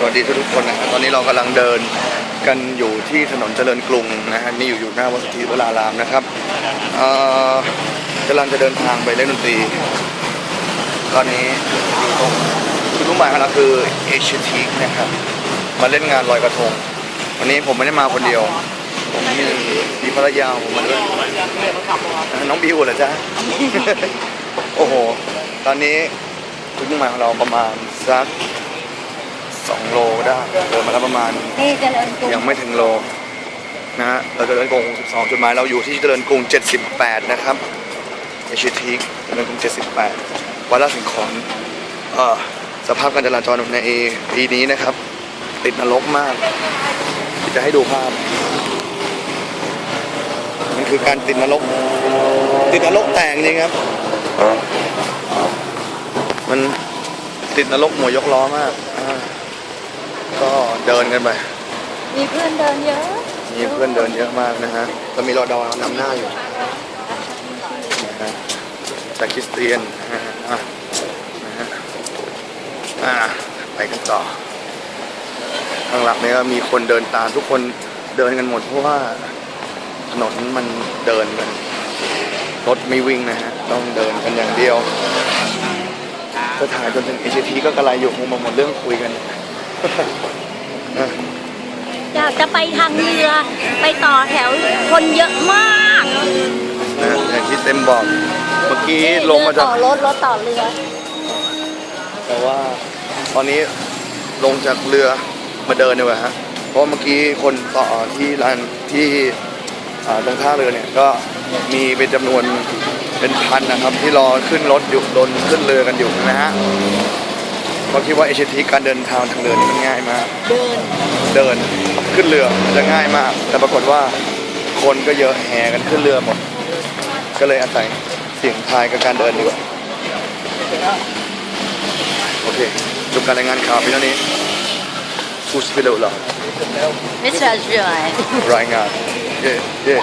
สวัสดีทุกๆคนนะครับตอนนี้เรากำลังเดินกันอยู่ที่ถนนเจริญกรุงนะฮะนี่อยู่อยู่หน้าวัดสุทธิวรารามนะครับกำลังจะเดินทางไปเล่นดนตรี ตอนนี้อยู่ตรงจุดมุ่งหมายของเราคือเอเชียทีนะครับมาเล่นงานลอยกระทง วันนี้ผมไม่ได้มาคนเดียว ผมมีมีภรรยาผมมาด้วยน้องบิวเหรอจ๊ะโอ้โห ตอนนี้จุดมุ่งหมายของเราประมาณสัก สองโลได้เดินมาแล้วประมาณนี่เจริญกรุงยังไม่ถึงโลนะฮะเราจะเดินกรุง12จุดหมายเราอยู่ที่เจริญกรุง 78 นะครับเอเชียทีกเจริญกรุง 78วัดราชสิงห์ขอนเอ่อสภาพการจราจรในปีนี้นะครับ ติดนรกมากที่จะให้ดูภาพ มันคือการติดนรกติดนรกแตกจริงครับ มันติดนรกหมวยยกล้อมากอ่า ก็เดินกันไป มีเพื่อนเดินเยอะ มีเพื่อนเดินเยอะมากนะฮะเรามีรอดอนำหน้าอยู่นะฮะจากคริสเตียนนะฮะอะนะฮะอะไปกันต่อ ข้างหลังเนี่ยก็มีคนเดินตามทุกคนเดินกันหมดเพราะว่าถนนมันเดินกันรถไม่วิ่งนะฮะ ต้องเดินกันอย่างเดียวจะถ่ายจนถึงเอชทีก็กระไรอยู่คงมาหมดเรื่องคุยกัน อะอยากจะไปทางเรือ ไปต่อแถวคนเยอะมากนะอย่างที่เต็มบอก เมื่อกี้ลงมาเรือจากต่อรถรถต่อเรือ แต่ว่าตอนนี้ลงจากเรือมาเดินดีกว่าฮะ เพราะเมื่อกี้คนต่อที่ร้านที่อ่าตรงท่าเรือเนี่ยก็มีเป็นจำนวนเป็นพันนะครับ ที่รอขึ้นรถอยู่โดนขึ้นเรือกันอยู่นะฮะ เพราะคิดว่าเอเชียทีการเดินทางทางเรือนี่มันง่ายมาก เดินเดินขึ้นเรือมันจะง่ายมาก แต่ปรากฏว่าคนก็เยอะแห่กันขึ้นเรือหมด ก็เลยอาศัยเสียงทายกับการเดินดีกว่าโอเคจบการรายงานข่าวเพียงเท่านี้ฟูสพิโลเราไม่เชื่อเชื่อรายงาน เย่เย่